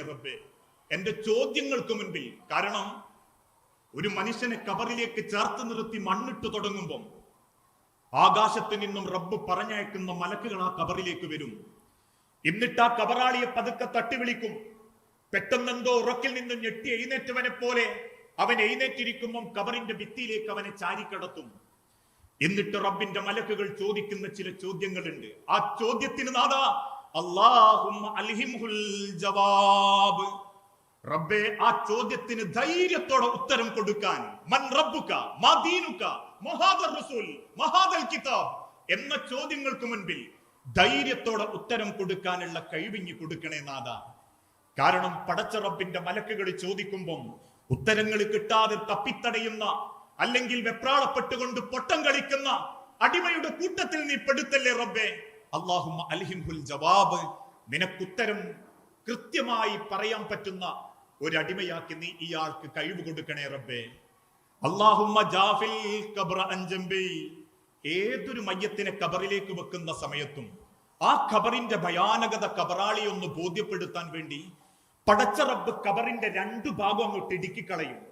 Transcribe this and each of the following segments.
റബ്ബേ എന്റെ ചോദ്യങ്ങൾക്ക് മുൻപിൽ. കാരണം ഒരു മനുഷ്യനെ കബറിലേക്ക് ചേർത്ത് നിർത്തി മണ്ണിട്ട് തുടങ്ങുമ്പം ആകാശത്ത് നിന്നും റബ്ബ് പറഞ്ഞയക്കുന്ന മലക്കുകൾ ആ കബറിലേക്ക് വരും. എന്നിട്ട് ആ കബറാളിയെ പതുക്കെ തട്ടി വിളിക്കും. പെട്ടെന്നെന്തോ ഉറക്കിൽ നിന്നും ഞെട്ടി എഴുന്നേറ്റവനെ പോലെ അവൻ എഴുന്നേറ്റിരിക്കുമ്പം കബറിന്റെ ഭിത്തിയിലേക്ക് അവനെ ചാരിക്കടത്തും എന്നിട്ട് റബ്ബിന്റെ മലക്കുകൾ ചോദിക്കുന്ന ചില ചോദ്യങ്ങളുണ്ട്. ആ ചോദ്യത്തിന് നാദാ ജവാബ്. റബ്ബേ ആ ചോദ്യത്തിന് ധൈര്യത്തോടെ ഉത്തരം കൊടുക്കാൻ. മൻ റബ്ബുക മാ ദീനുക മഹാദർ റസൂൽ മഹാദൽ കിതാബ് എന്ന ചോദ്യങ്ങൾക്ക് മുൻപിൽ ധൈര്യത്തോടെ ഉത്തരം കൊടുക്കാനുള്ള കഴിവിഞ്ഞു കൊടുക്കണേ നാഥ. കാരണം പടച്ച റബ്ബിന്റെ മലക്കുകൾ ചോദിക്കുമ്പം ഉത്തരങ്ങൾ കിട്ടാതെ തപ്പിത്തടയുന്ന അല്ലെങ്കിൽ വെപ്രാളപ്പെട്ടുകൊണ്ട് പൊട്ടം കളിക്കുന്ന അടിമയുടെ കൂട്ടത്തിൽ നീ പെടുത്തല്ലേ റബ്ബേ? അള്ളാഹുമ്മ അൽഹിംഹുൽ ജവാബ്. നിനക്കുത്തരം കൃത്യമായി പറയാൻ പറ്റുന്ന ഒരു അടിമയാക്കി നീ ഇയാൾക്ക് കഴിവ് കൊടുക്കണേ റബ്ബേ. ജാഫിൽ അൻജംബി ഏതൊരു മയ്യത്തിനെ കബറിലേക്ക് വെക്കുന്ന സമയത്തും ആ ഖബറിന്റെ ഭയാനകത കബറാളി ഒന്ന് ബോധ്യപ്പെടുത്താൻ വേണ്ടി പടച്ച റബ്ബ് കബറിന്റെ രണ്ടു ഭാഗം അങ്ങോട്ട് ഇടുക്കി കളയും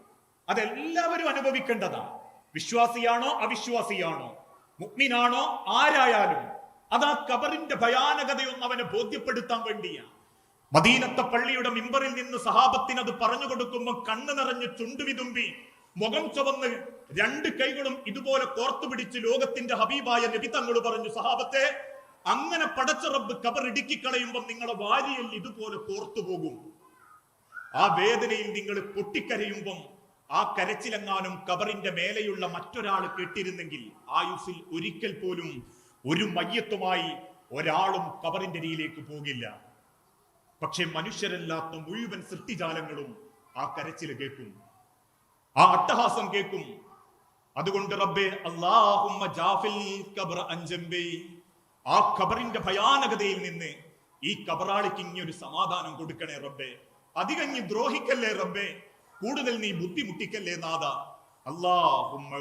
അതെല്ലാവരും അനുഭവിക്കേണ്ടതാണ് വിശ്വാസിയാണോ അവിശ്വാസിയാണോ? മുഗ്മിനാണോ? ആരായാലും. അത് ആ കബറിന്റെ ഭയാനകതയൊന്നും അവനെ ബോധ്യപ്പെടുത്താൻ വേണ്ടിയാ മദീനത്തെ പള്ളിയുടെ മിമ്പറിൽ നിന്ന് സഹാബത്തിന് അത് പറഞ്ഞു കൊടുക്കുമ്പോൾ കണ്ണു നിറഞ്ഞ് ചുണ്ടുവിതുമ്പി മുഖം ചുവന്ന് രണ്ട് കൈകളും ഇതുപോലെ കോർത്തു പിടിച്ച് ലോകത്തിന്റെ ഹബീബായ നബി പറഞ്ഞു സഹാബത്തെ അങ്ങനെ പടച്ച റബ്ബ് കബർ ഇടുക്കിക്കളയുമ്പോൾ നിങ്ങളെ വാരിയൽ ഇതുപോലെ കോർത്തു പോകും. ആ വേദനയിൽ നിങ്ങൾ പൊട്ടിക്കരയുമ്പം ആ കരച്ചിലെങ്ങാനും കബറിന്റെ മേലെയുള്ള മറ്റൊരാൾ കേട്ടിരുന്നെങ്കിൽ ആയുസിൽ ഒരിക്കൽ പോലും ഒരു മയ്യത്തുമായി ഒരാളും കബറിന്റെ അരിയിലേക്ക് പോകില്ല. പക്ഷെ മനുഷ്യരല്ലാത്ത മുഴുവൻ സൃഷ്ടിജാലങ്ങളും ആ കരച്ചിൽ കേൾക്കും. ആ അട്ടഹാസം കേൾക്കും. അതുകൊണ്ട് റബ്ബേ അല്ലാഹുമ്മ ജാഫിൽ കബർ ആ ഖബറിന്റെ ഭയാനകതയിൽ നിന്ന് ഈ കബറാളിക്ക് ഇനി ഒരു സമാധാനം കൊടുക്കണേ റബ്ബേ. അധികം ദ്രോഹിക്കല്ലേ റബ്ബേ? കൂടുതൽ നീ ബുദ്ധിമുട്ടിക്കല്ലേ നാഥ? അല്ലാഹുമ്മ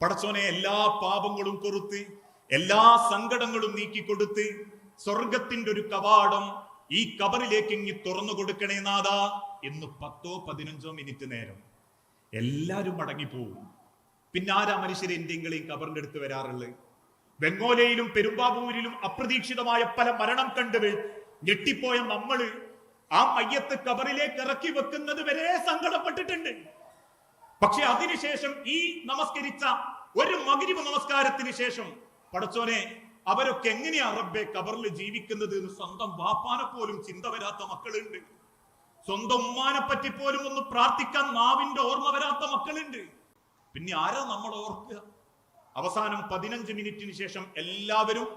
പടച്ചോനെ എല്ലാ പാപങ്ങളും കൊറുത്ത് എല്ലാ സങ്കടങ്ങളും നീക്കി കൊടുത്ത് സ്വർഗത്തിന്റെ ഒരു കവാടം ഈ കബറിലേക്ക് ഇങ്ങി തുറന്നു കൊടുക്കണേ നാഥ എന്ന് പത്തോ പതിനഞ്ചോ മിനിറ്റ് നേരം എല്ലാരും മടങ്ങിപ്പോവും. പിന്നെ ആരാ മനുഷ്യരെ എന്തെങ്കിലും കബറിന്റെ അടുത്ത് വരാറുള്ളത്? വെങ്ങോലയിലും പെരുമ്പാവൂരിലും അപ്രതീക്ഷിതമായ പല മരണം കണ്ട് ഞെട്ടിപ്പോയ നമ്മൾ ആ മയ്യത്ത് കബറിലേക്ക് ഇറക്കി വെക്കുന്നത് വരെ സങ്കടപ്പെട്ടിട്ടുണ്ട്. പക്ഷെ അതിനുശേഷം ഈ നമസ്കരിച്ച ഒരു മകരിവ് നമസ്കാരത്തിന് ശേഷം പടച്ചോനെ അവരൊക്കെ എങ്ങനെയാ റബ്ബെ കബറിൽ ജീവിക്കുന്നത് എന്ന് സ്വന്തം വാപ്പാനെ പോലും ചിന്ത വരാത്ത മക്കളുണ്ട്. സ്വന്തം ഉമ്മാനെ പറ്റി പോലും ഒന്ന് പ്രാർത്ഥിക്കാൻ നാവിന്റെ ഓർമ്മ വരാത്ത മക്കളുണ്ട്. പിന്നെ ആരാ നമ്മൾ ഓർക്കുക? അവസാനം പതിനഞ്ച് മിനിറ്റിന് ശേഷം എല്ലാവരും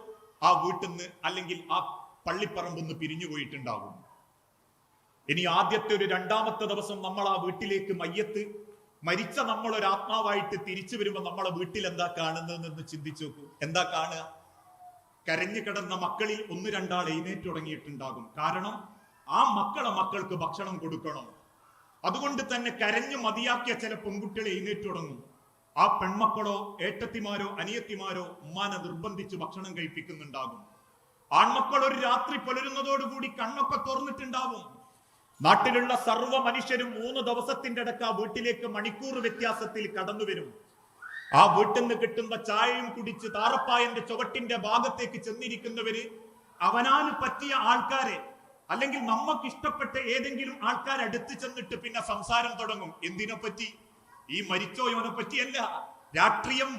ആ വീട്ടിൽ നിന്ന് അല്ലെങ്കിൽ ആ പള്ളിപ്പറമ്പിൽ നിന്ന് പിരിഞ്ഞു പോയിട്ടുണ്ടാകും. ഇനി ആദ്യത്തെ ഒരു രണ്ടാമത്തെ ദിവസം നമ്മൾ ആ വീട്ടിലേക്ക് മയ്യത്ത് മരിച്ച നമ്മൾ ഒരു ആത്മാവായിട്ട് തിരിച്ചു വരുമ്പോൾ നമ്മളെ വീട്ടിൽ എന്താ കാണുന്നതെന്ന് ചിന്തിച്ചു നോക്കൂ. എന്താ കാണുക? കരഞ്ഞു കിടന്ന മക്കളിൽ ഒന്ന് രണ്ടാൾ എഴുന്നേറ്റ് തുടങ്ങിയിട്ടുണ്ടാകും. കാരണം ആ മക്കളെ മക്കൾക്ക് ഭക്ഷണം കൊടുക്കണം. അതുകൊണ്ട് തന്നെ കരഞ്ഞു മതിയാക്കിയ ചില പെൺകുട്ടികൾ എഴുന്നേറ്റ് തുടങ്ങും. ആ പെൺമക്കളോ ഏട്ടത്തിമാരോ അനിയത്തിമാരോ ഉമ്മാനെ നിർബന്ധിച്ച് ഭക്ഷണം കഴിപ്പിക്കുന്നുണ്ടാകും. ആൺമക്കൾ ഒരു രാത്രി പുലരുന്നതോടുകൂടി കണ്ണൊക്കെ തുറന്നിട്ടുണ്ടാവും നാട്ടിലുള്ള സർവ മനുഷ്യരും മൂന്ന് ദിവസത്തിന്റെ ഇടയ്ക്ക് ആ വീട്ടിലേക്ക് മണിക്കൂർ വ്യത്യാസത്തിൽ കടന്നു വരും. ആ വീട്ടിൽ നിന്ന് കിട്ടുന്ന ചായയും കുടിച്ച് താറപ്പായന്റെ ചുവട്ടിന്റെ ഭാഗത്തേക്ക് ചെന്നിരിക്കുന്നവര് അവനാന് പറ്റിയ ആൾക്കാരെ അല്ലെങ്കിൽ നമുക്ക് ഇഷ്ടപ്പെട്ട ഏതെങ്കിലും ആൾക്കാർ അടുത്ത് ചെന്നിട്ട് പിന്നെ സംസാരം തുടങ്ങും. എന്തിനെ പറ്റി ഈ മരിച്ചോയോനെ പറ്റിയല്ല രാഷ്ട്രീയം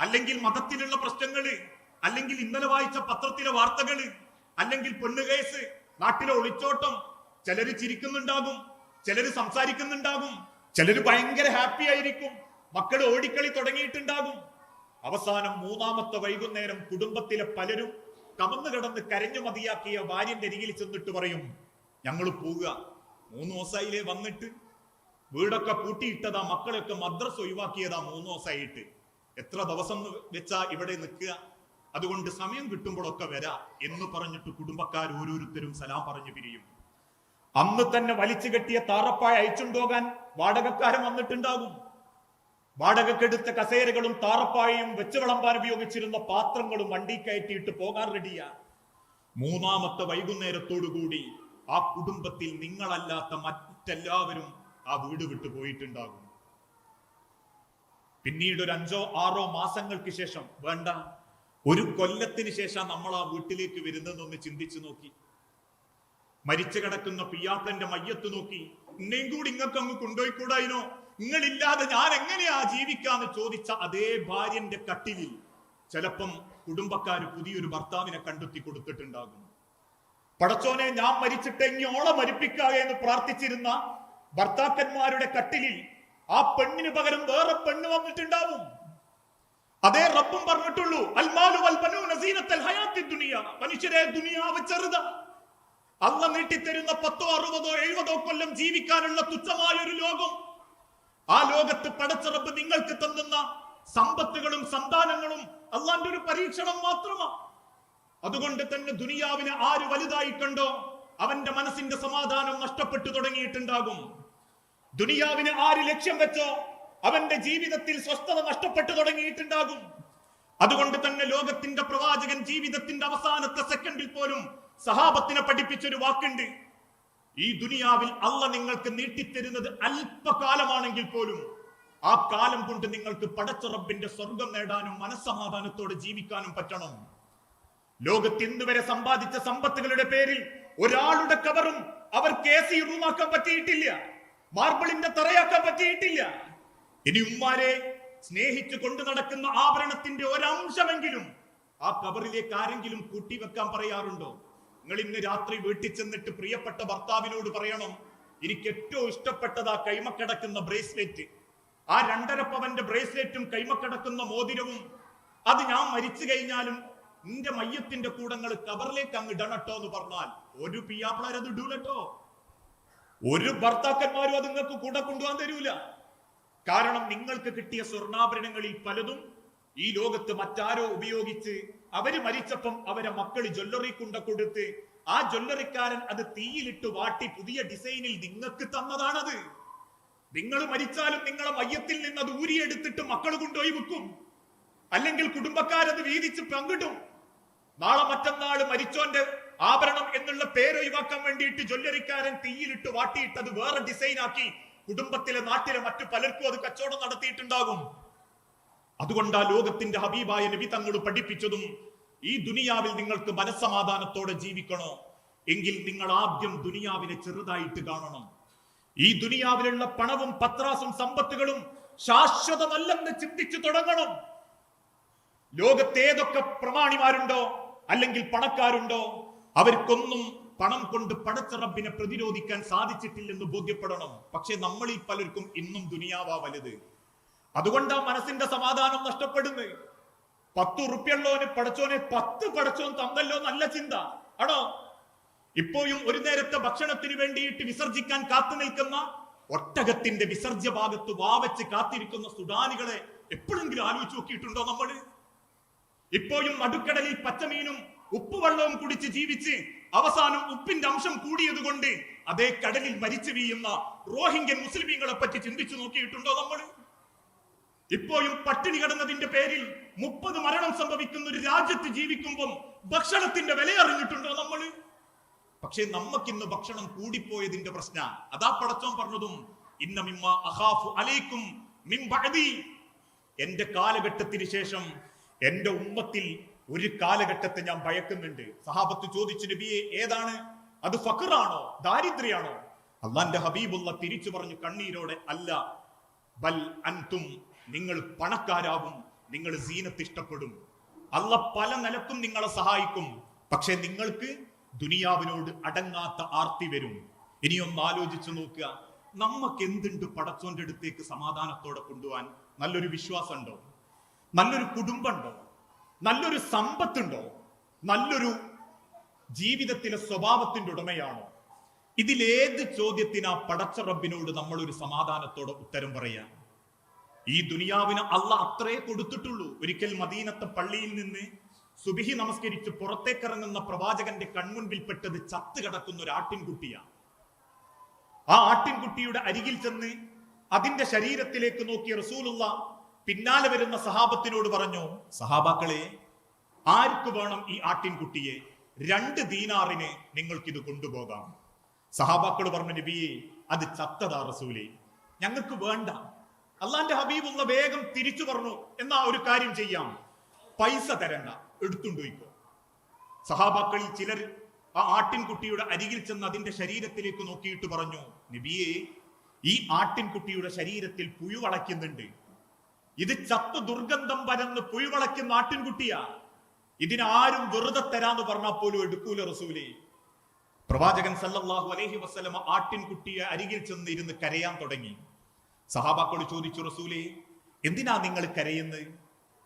അല്ലെങ്കിൽ മതത്തിലുള്ള പ്രശ്നങ്ങൾ അല്ലെങ്കിൽ ഇന്നലെ വായിച്ച പത്രത്തിലെ വാർത്തകൾ അല്ലെങ്കിൽ പെണ്ണുകേസ് നാട്ടിലെ ഒളിച്ചോട്ടം ചിലര് ചിരിക്കുന്നുണ്ടാകും ചിലര് സംസാരിക്കുന്നുണ്ടാകും ചിലര് ഭയങ്കര ഹാപ്പി ആയിരിക്കും മക്കൾ ഓടിക്കളി തുടങ്ങിയിട്ടുണ്ടാകും. അവസാനം മൂന്നാമത്തെ വൈകുന്നേരം കുടുംബത്തിലെ പലരും കമന്നു കിടന്ന് കരഞ്ഞു മതിയാക്കിയ ഭാര്യന്റെ അരികിൽ ചെന്നിട്ട് പറയും ഞങ്ങൾ പോവുക. മൂന്ന് ദിവസമായില്ലേ വന്നിട്ട്. വീടൊക്കെ പൂട്ടിയിട്ടതാ മക്കളൊക്കെ മദ്രസ് ഒഴിവാക്കിയതാ മൂന്ന് ദിവസമായിട്ട്. എത്ര ദിവസം വെച്ചാ ഇവിടെ നിൽക്കുക. അതുകൊണ്ട് സമയം കിട്ടുമ്പോഴൊക്കെ വരാ എന്ന് പറഞ്ഞിട്ട് കുടുംബക്കാർ ഓരോരുത്തരും സലാം പറഞ്ഞു പിരിയും. അന്ന് തന്നെ വലിച്ചു കെട്ടിയ താറപ്പായ അയച്ചുണ്ടോകാൻ വാടകക്കാരൻ വന്നിട്ടുണ്ടാകും. വാടകക്കെടുത്ത കസേരകളും താറപ്പായയും വെച്ച് വിളമ്പാൻ ഉപയോഗിച്ചിരുന്ന പാത്രങ്ങളും വണ്ടി കയറ്റിയിട്ട് പോകാൻ റെഡിയാ. മൂന്നാമത്തെ വൈകുന്നേരത്തോടുകൂടി ആ കുടുംബത്തിൽ നിങ്ങളല്ലാത്ത മറ്റെല്ലാവരും ആ വീട് വിട്ടു പോയിട്ടുണ്ടാകും. പിന്നീട് ഒരു അഞ്ചോ ആറോ മാസങ്ങൾക്ക് ശേഷം വേണ്ട ഒരു കൊല്ലത്തിന് ശേഷം നമ്മൾ ആ വീട്ടിലേക്ക് വരുന്നതെന്നൊന്ന് ചിന്തിച്ചു നോക്കി. മരിച്ചു കിടക്കുന്ന പിയാപ്പന്റെ മയ്യത്ത് നോക്കി. ഉന്നെയും കൂടി ഇങ്ങക്ക് അങ്ങ് കൊണ്ടുപോയിക്കൂടായിനോ? നിങ്ങളില്ലാതെ ഞാൻ എങ്ങനെയാ ജീവിക്കാന്ന് ചോദിച്ച അതേ ഭാര്യന്റെ കട്ടിലിൽ ചിലപ്പം കുടുംബക്കാർ പുതിയൊരു ഭർത്താവിനെ കണ്ടെത്തി കൊടുത്തിട്ടുണ്ടാകും പടച്ചോനെ ഞാൻ മരിച്ചിട്ട് ഇങ്ങോളം മരിപ്പിക്കാതെ എന്ന് പ്രാർത്ഥിച്ചിരുന്ന ഭർത്താക്കന്മാരുടെ കട്ടിലിൽ ആ പെണ്ണിന് പകരം വേറെ പെണ്ണ് വന്നിട്ടുണ്ടാവും. അതേ റബ്ബും പറഞ്ഞിട്ടുള്ളൂ അൽമാലു അൽ ബനൂന ഹയാത്തി ദുനിയ. മനുഷ്യരെ ദുനിയാവ് ചെറുത. അല്ല നീട്ടിത്തരുന്ന പത്തോ അറുപതോ എഴുപതോ കൊല്ലം ജീവിക്കാനുള്ള തുച്ഛമായ ഒരു ലോകം. ആ ലോകത്ത് പടച്ച റബ്ബ് നിങ്ങൾക്ക് തന്നുന്ന സമ്പത്തുകളും സന്താനങ്ങളും അള്ളാന്റെ ഒരു പരീക്ഷണം മാത്രമാണ് അതുകൊണ്ട് തന്നെ ദുനിയാവിനെ ആര് വലുതായി കണ്ടോ അവന്റെ മനസ്സിന്റെ സമാധാനം നഷ്ടപ്പെട്ടു തുടങ്ങിയിട്ടുണ്ടാകും. ദുനിയാവിന് ആര് ലക്ഷ്യം വെച്ചോ അവന്റെ ജീവിതത്തിൽ സ്വസ്ഥത നഷ്ടപ്പെട്ടു തുടങ്ങിയിട്ടുണ്ടാകും. അതുകൊണ്ട് തന്നെ ലോകത്തിന്റെ പ്രവാചകൻ ജീവിതത്തിന്റെ അവസാനത്തെ സെക്കൻഡിൽ പോലും സഹാബത്തിനെ പഠിപ്പിച്ചൊരു വാക്കുണ്ട്. ഈ ദുനിയാവിൽ അള്ള നിങ്ങൾക്ക് നീട്ടിത്തരുന്നത് അല്പകാലമാണെങ്കിൽ പോലും ആ കാലം കൊണ്ട് നിങ്ങൾക്ക് പടച്ച റബ്ബിന്റെ സ്വർഗം നേടാനും മനസ്സമാധാനത്തോടെ ജീവിക്കാനും പറ്റണം. ലോകത്ത് ഇന്നുവരെ സമ്പാദിച്ച സമ്പത്തുകളുടെ പേരിൽ ഒരാളുടെ കവറും അവർ എ സി റൂമാക്കാൻ പറ്റിയിട്ടില്ല. മാർബിളിന്റെ തറയാക്കാൻ പറ്റിയിട്ടില്ല. ഇനി ഉമ്മാരെ സ്നേഹിച്ചു കൊണ്ടു നടക്കുന്ന ആഭരണത്തിന്റെ ഒരംശമെങ്കിലും ആ കവറിലേക്ക് ആരെങ്കിലും കൂട്ടിവെക്കാൻ പറയാറുണ്ടോ? നിങ്ങൾ ഇന്ന് രാത്രി വീട്ടിൽ ചെന്നിട്ട് പ്രിയപ്പെട്ട ഭർത്താവിനോട് പറയണം എനിക്ക് ഏറ്റവും ഇഷ്ടപ്പെട്ടത് ആ കൈമക്കിടക്കുന്ന ബ്രേസ്ലെറ്റ്. ആ രണ്ടര പവന്റെ ബ്രേസ്ലെറ്റും കൈമക്കിടക്കുന്ന മോതിരവും. അത് ഞാൻ മരിച്ചു കഴിഞ്ഞാലും നിന്റെ മയ്യത്തിന്റെ കൂടങ്ങൾ കവറിലേക്ക് അങ്ങ് ഇടണട്ടോ എന്ന് പറഞ്ഞാൽ ഒരു പിയാപ്പിളാരത് ഇടൂലട്ടോ. ഒരു ഭർത്താക്കന്മാരും അത് നിങ്ങൾക്ക് കൂടെ കൊണ്ടുപോകാൻ തരൂല. കാരണം നിങ്ങൾക്ക് കിട്ടിയ സ്വർണാഭരണങ്ങളിൽ പലതും ഈ ലോകത്ത് മറ്റാരോ ഉപയോഗിച്ച് അവർ മരിച്ചപ്പം അവരെ മക്കൾ ജ്വല്ലറി കുണ്ട കൊടുത്ത് ആ ജ്വല്ലറിക്കാരൻ അത് തീയിലിട്ട് വാട്ടി പുതിയ ഡിസൈനിൽ നിങ്ങൾക്ക് തന്നതാണത്. നിങ്ങൾ മരിച്ചാലും നിങ്ങളെ മയ്യത്തിൽ നിന്ന് അത് ഊരിയെടുത്തിട്ട് മക്കൾ കൊണ്ടുപോയി വെക്കും അല്ലെങ്കിൽ കുടുംബക്കാരത് വീതിച്ച് പങ്കിടും. നാളെ മറ്റന്നാൾ മരിച്ചോന്റെ ആഭരണം എന്നുള്ള പേര് ഒഴിവാക്കാൻ വേണ്ടിയിട്ട് ജ്വല്ലറിക്കാരൻ തീയിലിട്ട് വാട്ടിയിട്ട് അത് വേറെ ഡിസൈൻ ആക്കി കുടുംബത്തിലെ നാട്ടിലെ മറ്റു പലർക്കും അത് കച്ചവടം നടത്തിയിട്ടുണ്ടാകും. അതുകൊണ്ട് ആ ലോകത്തിന്റെ ഹബീബായ നബി തങ്ങൾ പഠിപ്പിച്ചതും ഈ ദുനിയാവിൽ നിങ്ങൾക്ക് മനസ്സമാധാനത്തോടെ ജീവിക്കണോ? എങ്കിൽ നിങ്ങൾ ആദ്യം ദുനിയാവിനെ ചെറുതായിട്ട് കാണണം. ഈ ദുനിയാവിലുള്ള പണവും പത്രാസും സമ്പത്തുകളും ശാശ്വതമല്ലെന്ന് ചിന്തിച്ചു തുടങ്ങണം. ലോകത്തേതൊക്കെ പ്രമാണിമാരുണ്ടോ? അല്ലെങ്കിൽ പണക്കാരുണ്ടോ? അവർക്കൊന്നും പണം കൊണ്ട് പടച്ചറബിനെ പ്രതിരോധിക്കാൻ സാധിച്ചിട്ടില്ലെന്ന് ബോധ്യപ്പെടണം. പക്ഷെ നമ്മളിൽ പലർക്കും ഇന്നും ദുനിയാവാ വലുത്. അതുകൊണ്ടാ മനസ്സിന്റെ സമാധാനം നഷ്ടപ്പെടുന്നത് പത്ത് ഉറുപ്പ്യുള്ളവന് പടച്ചോനെ പത്ത് പടച്ചോൻ തന്നല്ലോ നല്ല ചിന്ത. ആണോ? ഇപ്പോഴും ഒരു നേരത്തെ ഭക്ഷണത്തിന് വേണ്ടിയിട്ട് വിസർജിക്കാൻ കാത്തു നിൽക്കുന്ന ഒട്ടകത്തിന്റെ വിസർജ്യ ഭാഗത്ത് വാവച്ച് കാത്തിരിക്കുന്ന സുഡാനികളെ എപ്പോഴെങ്കിലും ആലോചിച്ച് നോക്കിയിട്ടുണ്ടോ നമ്മൾ ഇപ്പോഴും നടുക്കടലിൽ പച്ചമീനും ഉപ്പുവെള്ളവും കുടിച്ച് ജീവിച്ച് അവസാനം ഉപ്പിന്റെ അംശം കൂടിയത് കൊണ്ട് അതേ കടലിൽ മരിച്ചു വീയുന്ന റോഹിംഗ്യൻ മുസ്ലിമീങ്ങളെ പറ്റി ചിന്തിച്ചു നോക്കിയിട്ടുണ്ടോ നമ്മൾ ഇപ്പോഴും പട്ടിണി കിടന്നതിന്റെ പേരിൽ മുപ്പത് മരണം സംഭവിക്കുന്ന ഒരു രാജ്യത്ത് ജീവിക്കുമ്പം ഭക്ഷണത്തിന്റെ വില അറിഞ്ഞിട്ടുണ്ടോ പക്ഷേ പക്ഷെ നമുക്കിന്ന് ഭക്ഷണം കൂടിപ്പോയതിന്റെ പ്രശ്ന. അതാ പടച്ചോൻ പറഞ്ഞതും ഇന്ന മിമ്മ അഹാഫു അലൈക്കും എന്റെ കാലഘട്ടത്തിന് ശേഷം എന്റെ ഉമ്മത്തിൽ ഒരു കാലഘട്ടത്തെ ഞാൻ ഭയക്കുന്നുണ്ട്. സഹാബത്ത് ചോദിച്ചു നബിയെ ഏതാണ്? അത് ഫഖറാണോ? ദാരിദ്ര്യാണോ അള്ളാന്റെ ഹബീബുള്ള തിരിച്ചു പറഞ്ഞു കണ്ണീരോടെ അല്ല. ബൽ അൻതും നിങ്ങൾ പണക്കാരാകും നിങ്ങൾ സീനത്ത് ഇഷ്ടപ്പെടും. അല്ല പല നിലക്കും നിങ്ങളെ സഹായിക്കും. പക്ഷെ നിങ്ങൾക്ക് ദുനിയാവിനോട് അടങ്ങാത്ത ആർത്തി വരും. ഇനിയൊന്ന് ആലോചിച്ചു നോക്കുക. നമുക്ക് എന്തുണ്ട് പടച്ചോന്റെ അടുത്തേക്ക് സമാധാനത്തോടെ കൊണ്ടുപോകാൻ? നല്ലൊരു വിശ്വാസമുണ്ടോ? നല്ലൊരു കുടുംബമുണ്ടോ? നല്ലൊരു സമ്പത്തുണ്ടോ? നല്ലൊരു ജീവിതത്തിലെ സ്വഭാവത്തിന്റെ ഉടമയാണോ? ഇതിലേത് ചോദ്യത്തിനാ പടച്ച റബ്ബിനോട് നമ്മളൊരു സമാധാനത്തോടെ ഉത്തരം പറയാ? ഈ ദുനിയാവിന് അല്ല അത്രേ കൊടുത്തിട്ടുള്ളൂ. ഒരിക്കൽ മദീനത്തെ പള്ളിയിൽ നിന്ന് സുബിഹി നമസ്കരിച്ച് പുറത്തേക്കിറങ്ങുന്ന പ്രവാചകന്റെ കൺമുൻപിൽ കൺമുൻപിൽപ്പെട്ടത് ചത്ത് കിടക്കുന്ന ഒരു ആട്ടിൻകുട്ടിയാണ്. ആ ആട്ടിൻകുട്ടിയുടെ അരികിൽ ചെന്ന് അതിന്റെ ശരീരത്തിലേക്ക് നോക്കി റസൂലുള്ള പിന്നാലെ വരുന്ന സഹാബത്തിനോട് പറഞ്ഞു സഹാബാക്കളെ ആർക്ക് വേണം ഈ ആട്ടിൻകുട്ടിയെ? രണ്ട് ദീനാറിന് നിങ്ങൾക്കിത് കൊണ്ടുപോകാം. സഹാബാക്കൾ പറഞ്ഞു നബിയെ അത് ചത്തതാ റസൂലേ. ഞങ്ങൾക്ക് വേണ്ട. അള്ളാന്റെ ഹബീബുള്ള വേഗം തിരിച്ചു പറഞ്ഞു എന്നാ ഒരു കാര്യം ചെയ്യാം. പൈസ തരണ്ട. എടുത്തുണ്ടോയിക്കോ സഹാബാക്കളിൽ ചിലർ ആ ആട്ടിൻകുട്ടിയുടെ അരികിൽ ചെന്ന് അതിന്റെ ശരീരത്തിലേക്ക് നോക്കിയിട്ട് പറഞ്ഞു നബിയെ ഈ ആട്ടിൻകുട്ടിയുടെ ശരീരത്തിൽ പുഴു പുഴുവളയ്ക്കുന്നുണ്ട് ഇത് ചത്ത് ദുർഗന്ധം പരന്ന് പുഴുവളയ്ക്കുന്ന ആട്ടിൻകുട്ടിയാ. ഇതിനാരും വെറുതെ തരാന്ന് പറഞ്ഞാൽ പോലും എടുക്കൂല റസൂലേ. പ്രവാചകൻ സല്ലല്ലാഹു അലൈഹി വസ്ലമ ആട്ടിൻകുട്ടിയെ അരികിൽ ചെന്ന് ഇരുന്ന് കരയാൻ തുടങ്ങി. സഹാബാക്കളോട് ചോദിച്ചു റസൂലേ എന്തിനാ നിങ്ങൾ കരയുന്നത്?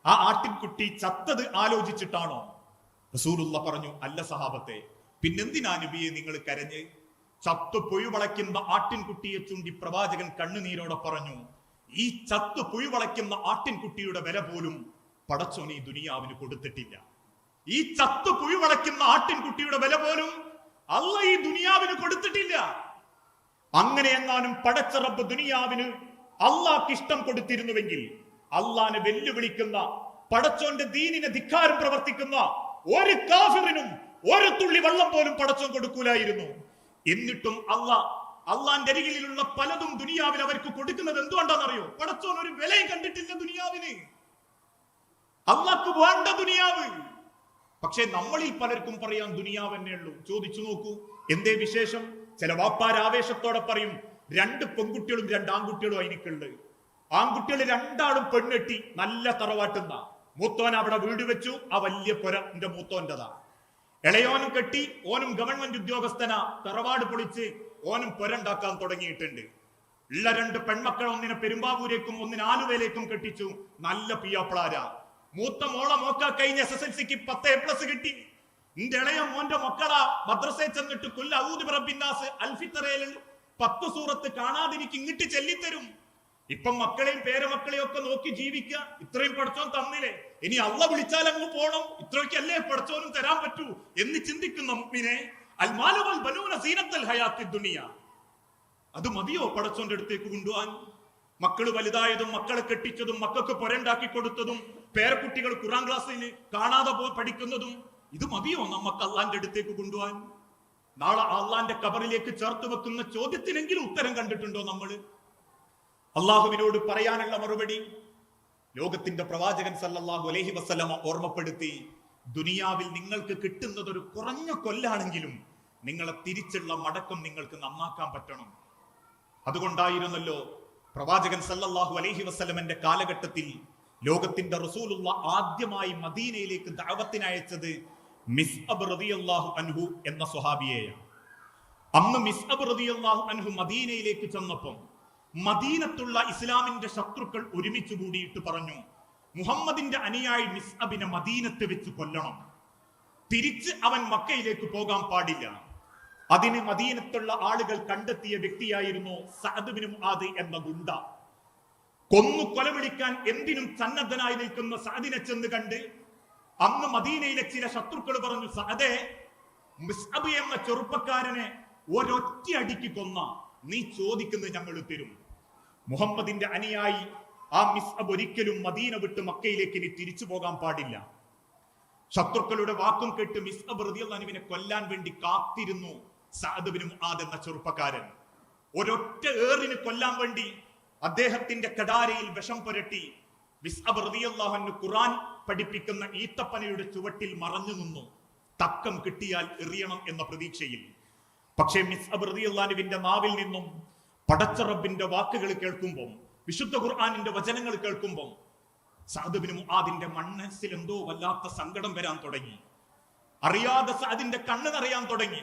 ആ ആട്ടിൻകുട്ടി ചത്തത് ആലോചിച്ചിട്ടാണോ? റസൂലുള്ള പറഞ്ഞു അല്ല സഹാബത്തെ പിന്നെന്തിനാ നബിയെ നിങ്ങൾ കരഞ്ഞ്? ചത്തു പുഴുവളയ്ക്കുന്ന ആട്ടിൻകുട്ടിയെ ചൂണ്ടി പ്രവാചകൻ കണ്ണുനീരോടെ പറഞ്ഞു ഈ ചത്തു പുഴുവളയ്ക്കുന്ന ആട്ടിൻകുട്ടിയുടെ വില പോലും പടച്ചോൻ ഈ ദുനിയാവിന് കൊടുത്തിട്ടില്ല. ഈ ചത്തു പുഴുവളയ്ക്കുന്ന ആട്ടിൻകുട്ടിയുടെ വില പോലും അല്ല ഈ ദുനിയാവിന് കൊടുത്തിട്ടില്ല. അങ്ങനെ എങ്ങാനും പടച്ച റബ്ബ് ദുനിയാവിന് അള്ളാഹ്ക്ക് ഇഷ്ടം കൊടുത്തിരുന്നുവെങ്കിൽ അള്ളാനെ വെല്ലുവിളിക്കുന്ന പടച്ചോന്റെ ദീനിനെ ധിക്കാരം പ്രവർത്തിക്കുന്ന ഒരു കാഫിറിനും ഒരു തുള്ളി വെള്ളം പോലും പടച്ചോൻ കൊടുക്കൂലായിരുന്നു. എന്നിട്ടും അള്ളാ അള്ളാന്റെ അരികിലുള്ള പലതും ദുനിയാവിൽ അവർക്ക് കൊടുക്കുന്നത് എന്തുകൊണ്ടാണെന്നറിയോ? പടച്ചോൻ ഒരു വിലയും കണ്ടിട്ടില്ല ദുനിയാവിന്. അള്ളാക്ക് വേണ്ട ദുനിയാവ്. പക്ഷെ നമ്മളിൽ പലർക്കും പറയാൻ ദുനിയാവ് തന്നെ ഉള്ളൂ ചോദിച്ചു നോക്കൂ എന്തേ വിശേഷം? ചില വാപ്പാർ ആവേശത്തോടെ പറയും രണ്ട് പെൺകുട്ടികളും രണ്ട് ആൺകുട്ടികളും അതിനൊക്കെയുണ്ട് ആൺകുട്ടികൾ രണ്ടാളും പെണ്ണെട്ടി നല്ല തറവാട്ടുന്ന. മൂത്തോൻ അവിടെ വീട് വെച്ചു ആ വലിയ പുര എന്റെ മൂത്തോന്റെതാ ഇളയോനും കെട്ടി ഓനും ഗവൺമെന്റ് ഉദ്യോഗസ്ഥനാ. തറവാട് പൊളിച്ച് ഓനും പുരണ്ടാക്കാൻ തുടങ്ങിയിട്ടുണ്ട്. ഉള്ള രണ്ട് പെൺമക്കൾ ഒന്നിനെ പെരുമ്പാവൂരേക്കും ഒന്നിനെ ആലുവയിലേക്കും കെട്ടിച്ചു. നല്ല പിയാപ്പിളാരാ. മൂത്ത മോള മോക്ക കഴിഞ്ഞ എസ് എസ് എൽ സിക്ക് പത്ത് എ പ്ലസ് കിട്ടി. എന്റെ ഇളയ മോന്റെ മക്കളാ. മദ്രസയിൽ ചെന്നിട്ട് കൊല്ല ഔദ് റബ്ബിന്നാസ് അൽഫിത്തറയിൽ പത്ത് സൂറത്ത് കാണാതിരിക്കും ഇങ്ങിട്ട് ചെല്ലിത്തരും. ഇപ്പം മക്കളെയും പേരമക്കളെയും ഒക്കെ നോക്കി ജീവിക്കുക. ഇത്രയും പഠിച്ചോൻ തന്നില്ലേ? ഇനി അള്ള വിളിച്ചാൽ അങ്ങ് പോണം. ഇത്രയ്ക്കല്ലേ പഠിച്ചോനും തരാൻ പറ്റൂ എന്ന് ചിന്തിക്കുന്ന മുമ്പിനെ അൽമാലുവൽ ബലൂന സീനത്തൽ ഹയാത്തി ദുനിയ. അത് മതിയോ പടച്ചോന്റെ അടുത്തേക്ക് കൊണ്ടുപോകാൻ? മക്കൾ വലുതായതും മക്കളെ കെട്ടിച്ചതും മക്കൾക്ക് പൊരണ്ടാക്കി കൊടുത്തതും പേരക്കുട്ടികൾ ഖുറാൻ ക്ലാസ്സിൽ കാണാതെ പോയി പഠിക്കുന്നതും ഇത് മതിയോ നമുക്ക് അള്ളാന്റെ അടുത്തേക്ക് കൊണ്ടുപോകാൻ? നാളെ അള്ളാന്റെ കബറിലേക്ക് ചേർത്ത് വെക്കുന്ന ചോദ്യത്തിനെങ്കിലും ഉത്തരം കണ്ടിട്ടുണ്ടോ നമ്മൾ? അള്ളാഹുവിനോട് പറയാനുള്ള മറുപടി ലോകത്തിന്റെ പ്രവാചകൻ സല്ലാഹു അലഹി വസല്ലമ ഓർമ്മപ്പെടുത്തി ദുനിയാവിൽ നിങ്ങൾക്ക് കിട്ടുന്നത് ഒരു കുറഞ്ഞ കൊല്ലാണെങ്കിലും നിങ്ങളെ തിരിച്ചുള്ള മടക്കം നിങ്ങൾക്ക് നന്നാക്കാൻ പറ്റണം. അതുകൊണ്ടായിരുന്നല്ലോ പ്രവാചകൻ സല്ലല്ലാഹു അലൈഹി വസല്ലമന്റെ കാലഘട്ടത്തിൽ ലോകത്തിന്റെ റസൂലുള്ള ആദ്യമായി മദീനയിലേക്ക് ദഅവത്തിനയച്ചത് മിസ്അബ് അൻഹു എന്ന സ്വഹാബിയെയാണ്. അന്ന് മിസ്അബ് അൻഹു മദീനയിലേക്ക് ചെന്നപ്പം മദീനത്തുള്ള ഇസ്ലാമിന്റെ ശത്രുക്കൾ ഒരുമിച്ച് കൂടിയിട്ട് പറഞ്ഞു മുഹമ്മദിന്റെ അനുയായി മിസ്അബിനെ മദീനത്ത് വെച്ച് കൊല്ലണം. തിരിച്ച് അവൻ മക്കയിലേക്ക് പോകാൻ പാടില്ല. അതിന് മദീനത്തുള്ള ആളുകൾ കണ്ടെത്തിയ വ്യക്തിയായിരുന്നു സഅദ്ബിനും ആദ് എന്ന ഗുണ്ട. കൊന്നു കൊലവിളിക്കാൻ എന്തിനും സന്നദ്ധനായി നിൽക്കുന്ന സഅദിനെ ചെന്ന് കണ്ട് അന്ന് മദീനയിലെ ചില ശത്രുക്കൾ പറഞ്ഞു അതെ മിസ്അബ് എന്ന ചെറുപ്പക്കാരനെ ഒരൊറ്റ അടിക്ക് കൊന്ന നീ ചോദിക്കുന്നത് ഞങ്ങൾ തരും. മുഹമ്മദിന്റെ അനിയായി ആ മിസ്അബ് ഒരിക്കലും മദീന വിട്ട് മക്കയിലേക്ക് ഇനി തിരിച്ചു പോകാൻ പാടില്ല. ശത്രുക്കളുടെ വാക്കും കേട്ട് മിസ്അബ് റതിയുള്ളനുവിനെ കൊല്ലാൻ വേണ്ടി കാത്തിരുന്നു സഅദ് ആദെന്ന എന്ന ചെറുപ്പക്കാരൻ. ഒരൊറ്റ ഏറിന് കൊല്ലാൻ വേണ്ടി അദ്ദേഹത്തിന്റെ കടാരയിൽ വിഷം പുരട്ടി മിസ്അബ് റളിയല്ലാഹു ഖുർആൻ പഠിപ്പിക്കുന്ന ഈത്തപ്പനയുടെ ചുവട്ടിൽ മറഞ്ഞു നിന്നു. തക്കം കിട്ടിയാൽ എറിയണം എന്ന പ്രതീക്ഷയിൽ. പക്ഷേ മിസ് റളിയല്ലാഹുവിന്റെ നാവിൽ നിന്നും പടച്ചറബിന്റെ വാക്കുകൾ കേൾക്കുമ്പോൾ വിശുദ്ധ ഖുർആാനിന്റെ വചനങ്ങൾ കേൾക്കുമ്പോൾ സാധുവിനും അതിന്റെ മണ്ണസിൽ എന്തോ വല്ലാത്ത സങ്കടം വരാൻ തുടങ്ങി. അറിയാതെ അതിന്റെ കണ്ണ് നിറയാൻ തുടങ്ങി.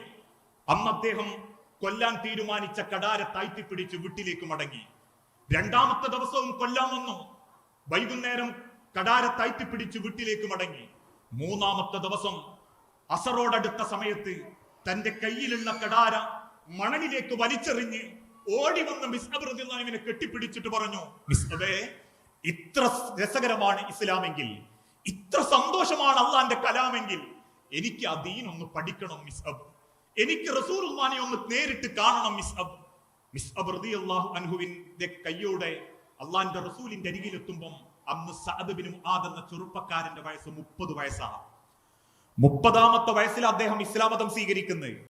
അന്ന് അദ്ദേഹം കൊല്ലാൻ തീരുമാനിച്ച കടാര താഴ്ത്തിപ്പിടിച്ച് വീട്ടിലേക്ക് മടങ്ങി. രണ്ടാമത്തെ ദിവസവും കൊല്ലാൻ വന്നു. വൈകുന്നേരം കടാര പിടിച്ച് വീട്ടിലേക്ക് മടങ്ങി. മൂന്നാമത്തെ ദിവസം അസറോടടുത്ത സമയത്ത് തന്റെ കയ്യിലുള്ള കടാര മണലിലേക്ക് വലിച്ചെറിഞ്ഞ് ഓടി വന്ന മിസ്അബ് റളിയല്ലാഹുവിനെ കെട്ടിപ്പിടിച്ചിട്ട് പറഞ്ഞു മിസ്അബേ ഇത്ര രസകരമാണ് ഇസ്ലാമെങ്കിൽ ഇത്ര സന്തോഷമാണ് അള്ളാന്റെ കലാമെങ്കിൽ എനിക്ക് ആ ദീൻ ഒന്ന് പഠിക്കണം മിസ് അബ്. എനിക്ക് റസൂലുള്ളാനെ ഒന്ന് നേരിട്ട് കാണണം മിസ് അബ്. മിസ് അബ്രദി അള്ളാഹു അനുഹുവിന്റെ കയ്യോടെ അള്ളാന്റെ റസൂലിന്റെ അരികിലെത്തുമ്പം അന്ന് സഅദ് ബിൻ മുആദ് എന്ന ചെറുപ്പക്കാരന്റെ വയസ്സ് മുപ്പത് വയസ്സാണ്. മുപ്പതാമത്തെ വയസ്സിൽ അദ്ദേഹം ഇസ്ലാമതം സ്വീകരിക്കുന്നത്.